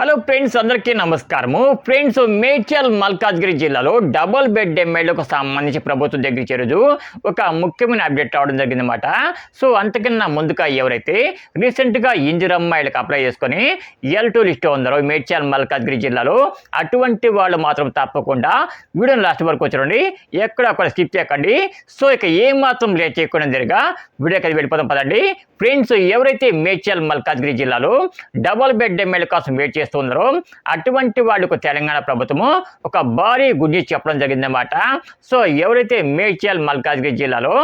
Hello friends అందరికీ నమస్కారము. Friends Medchal Malkajgiri జిల్లాలో డబుల్ బెడ్ ఎమ్మెల్యేలకు సంబంధించి ప్రభుత్వం దగ్గర చేరుదు. ఒక ముఖ్యమైన అప్డేట్ రావడం జరిగిందన్నమాట. సో అంతకన్నా ముందుగా ఎవరైతే రీసెంట్గా ఇంజర్ అమ్మాయిలకు అప్లై చేసుకొని ఎల్ టూ లిస్ట్ ఉందరో మేడ్చల్ మల్కాజ్గిరి జిల్లాలో అటువంటి వాళ్ళు మాత్రం తప్పకుండా వీడియోని లాస్ట్ వరకు వచ్చారండి ఎక్కడ అక్కడ స్కిప్ చేయకండి. సో ఇక ఏమాత్రం మాత్రం లేట్ చేయకుండా జరిగా వీడియోకి వెళ్ళిపోదాం వెళ్ళిపోతాం పదండి. ఫ్రెండ్స్ ఎవరైతే మేడ్చల్ మల్కాజ్గిరి జిల్లాలో డబుల్ బెడ్ ఎమ్మెల్యే కోసం వెయిట్ చేస్తున్నారో అటువంటి వాళ్ళకు తెలంగాణ ప్రభుత్వము ఒక భారీ గుడ్డి చెప్పడం జరిగిందన్నమాట. సో ఎవరైతే మేడ్చల్ మల్కాజ్గిరి జిల్లాలో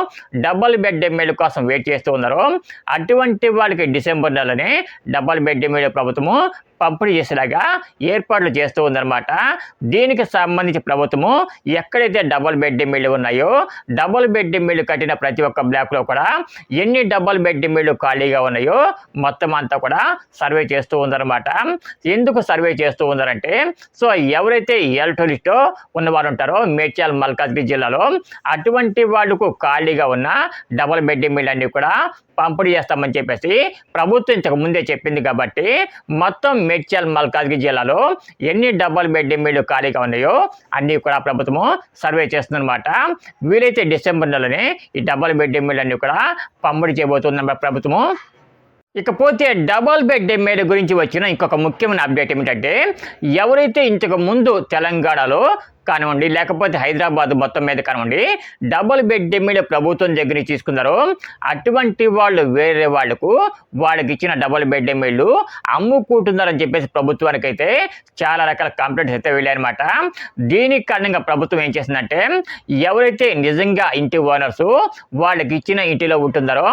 డబల్ బెడ్ ఎమ్మెల్యే కోసం వెయిట్ చేస్తూ ఉన్నారో అటువంటి వాళ్ళకి డిసెంబర్ నెలనే డబల్ బెడ్ ఎమ్మెల్యే ప్రభుత్వము పంపిణీ చేసేలాగా ఏర్పాట్లు చేస్తూ ఉందన్నమాట. దీనికి సంబంధించి ప్రభుత్వము ఎక్కడైతే డబుల్ బెడ్ మిల్లు ఉన్నాయో డబుల్ బెడ్ మిల్లు కట్టిన ప్రతి ఒక్క బ్లాక్లో కూడా ఎన్ని డబుల్ బెడ్ మిల్లు ఖాళీగా ఉన్నాయో మొత్తం అంతా కూడా సర్వే చేస్తూ ఉందన్నమాట. ఎందుకు సర్వే చేస్తూ ఉన్నారంటే సో ఎవరైతే ఎలక్ట్రోలిస్టో ఉన్నవారు ఉంటారో మేడ్చల్ మల్కాజ్గిరి జిల్లాలో అటువంటి వాళ్ళకు ఖాళీగా ఉన్న డబుల్ బెడ్ మిల్లు అన్నీ కూడా పంపిణీ చేస్తామని చెప్పేసి ప్రభుత్వం ఇంతకు ముందే చెప్పింది కాబట్టి మొత్తం మేడ్చల్ మల్కాజ్గిరి జిల్లాలో ఎన్ని డబుల్ బెడ్ ఎమ్మెల్యే ఖాళీగా ఉన్నాయో అన్నీ కూడా ప్రభుత్వము సర్వే చేస్తుందన్నమాట. వీలైతే డిసెంబర్ నెలనే ఈ డబుల్ బెడ్ ఎమ్మెల్యే అన్నీ కూడా పంపిణీ చేయబోతుందన్నమాట ప్రభుత్వము. ఇకపోతే డబుల్ బెడ్ ఎమ్మెల్యే గురించి వచ్చిన ఇంకొక ముఖ్యమైన అప్డేట్ ఏమిటంటే ఎవరైతే ఇంతకు ముందు తెలంగాణలో కానివ్వండి లేకపోతే హైదరాబాద్ మొత్తం మీద కానివ్వండి డబుల్ బెడ్ మీద ప్రభుత్వం దగ్గర నుంచి తీసుకున్నారో. అటువంటి వాళ్ళు వేరే వాళ్ళకు వాళ్ళకి ఇచ్చిన డబుల్ బెడ్ ఎమ్మెల్యేలు అమ్ముకుంటున్నారని చెప్పేసి ప్రభుత్వానికి అయితే చాలా రకాల కంప్లైంట్స్ అయితే వెళ్ళాయన్నమాట. దీనికి కారణంగా ప్రభుత్వం ఏం చేసిందంటే ఎవరైతే నిజంగా ఇంటి ఓనర్స్ వాళ్ళకి ఇచ్చిన ఇంటిలో ఉంటున్నారో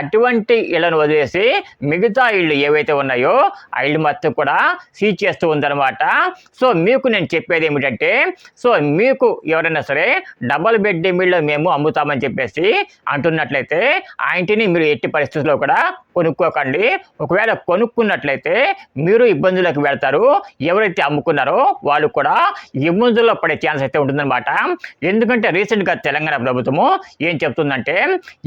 అటువంటి ఇళ్ళను వదిలేసి మిగతా ఇళ్ళు ఏవైతే ఉన్నాయో ఆ ఇళ్ళు మొత్తం కూడా సీజ్ చేస్తూ ఉందన్నమాట. సో మీకు నేను చెప్పేది ఏమిటంటే సో మీకు ఎవరైనా సరే డబల్ బెడ్ మిల్లు మేము అమ్ముతామని చెప్పేసి అంటున్నట్లయితే ఆ ఇంటిని మీరు ఎట్టి పరిస్థితుల్లో కూడా కొనుక్కోకండి. ఒకవేళ కొనుక్కున్నట్లయితే మీరు ఇబ్బందులకు వెళ్తారు. ఎవరైతే అమ్ముకున్నారో వాళ్ళు కూడా ఇబ్బందుల్లో పడే ఛాన్స్ అయితే ఉంటుందన్నమాట. ఎందుకంటే రీసెంట్గా తెలంగాణ ప్రభుత్వము ఏం చెప్తుందంటే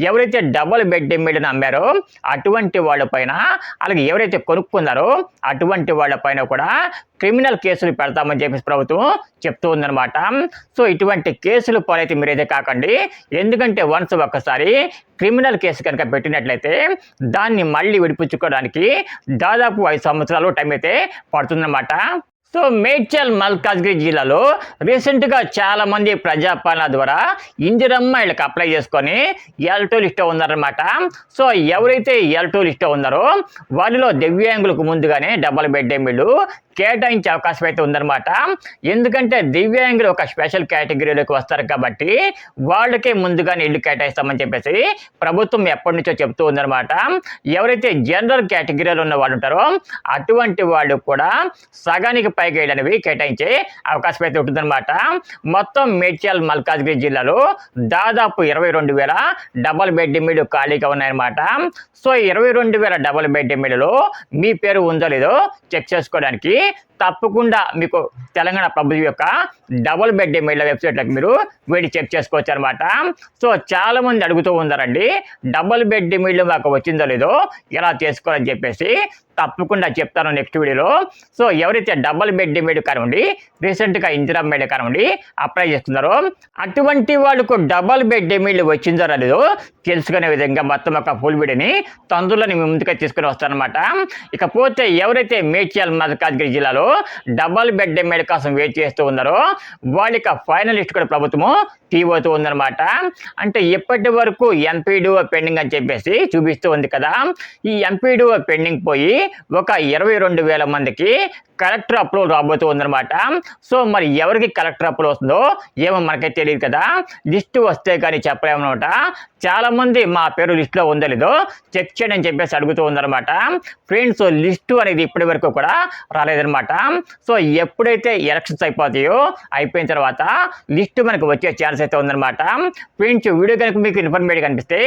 ఎవరైతే డబల్ బెడ్ మిల్లుని అమ్మారో అటువంటి వాళ్ళపైన అలాగే ఎవరైతే కొనుక్కున్నారో అటువంటి వాళ్ళపైన కూడా క్రిమినల్ కేసులు పెడతామని చెప్పేసి ప్రభుత్వం చెప్తూ ఉందన్నమాట. సో ఇటువంటి కేసులు పాలైతే మీరైతే కాకండి. ఎందుకంటే వన్స్ ఒక్కసారి క్రిమినల్ కేసు కనుక పెట్టినట్లయితే దాన్ని మళ్ళీ విడిపించుకోవడానికి దాదాపు ఐదు సంవత్సరాలు టైం అయితే పడుతుందన్నమాట. సో మేడ్చల్ మల్కాజ్గిరి జిల్లాలో రీసెంట్గా చాలామంది ప్రజాపాలన ద్వారా ఇందిరమ్మాయిలకు అప్లై చేసుకొని ఎల్ టూ లిస్ట్ ఉన్నారనమాట సో ఎవరైతే ఎల్ టూ లిస్ట్ ఉన్నారో వారిలో దివ్యాంగులకు ముందుగానే డబల్ బెడ్ వీళ్ళు కేటాయించే అవకాశం అయితే ఉందన్నమాట. ఎందుకంటే దివ్యాంగులు ఒక స్పెషల్ కేటగిరీలోకి వస్తారు కాబట్టి వాళ్ళకే ముందుగానే ఇల్లు కేటాయిస్తామని చెప్పేసి ప్రభుత్వం ఎప్పటి నుంచో చెప్తూ ఉందన్నమాట. ఎవరైతే జనరల్ కేటగిరీలో ఉన్న వాళ్ళు ఉంటారో అటువంటి వాళ్ళు కూడా సగానికి పైగా ఇళ్ళు అనేవి కేటాయించే అవకాశం అయితే ఉంటుందన్నమాట. మొత్తం మేడ్చల్ మల్కాజ్గిరి జిల్లాలో దాదాపు ఇరవై రెండు వేల డబల్ బెడ్ మీడు ఖాళీగా ఉన్నాయన్నమాట. సో ఇరవై రెండు వేల డబల్ బెడ్ మీడులో మీ పేరు ఉందో లేదో చెక్ చేసుకోవడానికి తప్పకుండా మీకు తెలంగాణ ప్రభుత్వం యొక్క డబుల్ బెడ్ ఎమ్మెల్యే వెబ్సైట్లకు మీరు వెళ్ళి చెక్ చేసుకోవచ్చు అనమాట సో చాలామంది అడుగుతూ ఉన్నారండి డబుల్ బెడ్ ఎమ్మెల్యే మాకు వచ్చిందో లేదో ఎలా చేసుకోవాలని చెప్పేసి తప్పకుండా చెప్తాను నెక్స్ట్ వీడియోలో. సో ఎవరైతే డబుల్ బెడ్ ఎమ్మెల్యే కానివ్వండి రీసెంట్గా ఇందిరా ఎమ్మెల్యే కానివ్వండి అప్లై చేస్తున్నారో అటువంటి వాళ్ళకు డబుల్ బెడ్ ఎమ్మెల్యే వచ్చిందో లేదో తెలుసుకునే విధంగా మొత్తం ఒక ఫుల్ వీడియోని తొందరలో ముందుగా తీసుకుని వస్తానమాట ఇకపోతే ఎవరైతే మేడ్చల్ మల్కాజ్గిరి జిల్లాలో డబల్ బెడ్ ఎమ్మెల్యే కోసం వెయిట్ చేస్తూ ఉన్నారో. వాళ్ళకి ఫైనల్ లిస్ట్ కూడా ప్రభుత్వము తీవోతూ ఉందన్నమాట. అంటే ఇప్పటి వరకు ఎంపీడీఓ పెండింగ్ అని చెప్పేసి చూపిస్తూ ఉంది కదా. ఈ ఎంపీడీఓ పెండింగ్ పోయి ఒక ఇరవై రెండు వేల మందికి కలెక్టర్ అప్రూవల్ రాబోతూ ఉందన్నమాట. సో మరి ఎవరికి కలెక్టర్ అప్రూవల్ వస్తుందో ఏమో మనకైతే తెలియదు కదా. లిస్టు వస్తే కానీ చెప్పలేమన్నమాట. చాలామంది మా పేరు లిస్టులో ఉందో లేదో చెక్ చేయండి అని చెప్పేసి అడుగుతూ ఉందన్నమాట ఫ్రెండ్స్ లిస్టు అనేది ఇప్పటి వరకు కూడా రాలేదన్నమాట. సో ఎప్పుడైతే ఎలక్షన్స్ అయిపోతాయో అయిపోయిన తర్వాత లిస్టు మనకు వచ్చే ఛాన్స్ అయితే ఉందన్నమాట. ఫ్రెండ్స్ వీడియో కనుక మీకు ఇన్ఫర్మేటివ్ కనిపిస్తే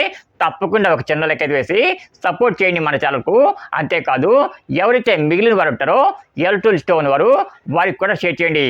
తప్పకుండా ఒక చిన్న లెక్క వేసి సపోర్ట్ చేయండి మన ఛానల్కు. అంతేకాదు ఎవరైతే మిగిలిన వారు ఉంటారో ఎల్ టూ లిస్ట్ ఉన్నవారు వారికి కూడా షేర్ చేయండి.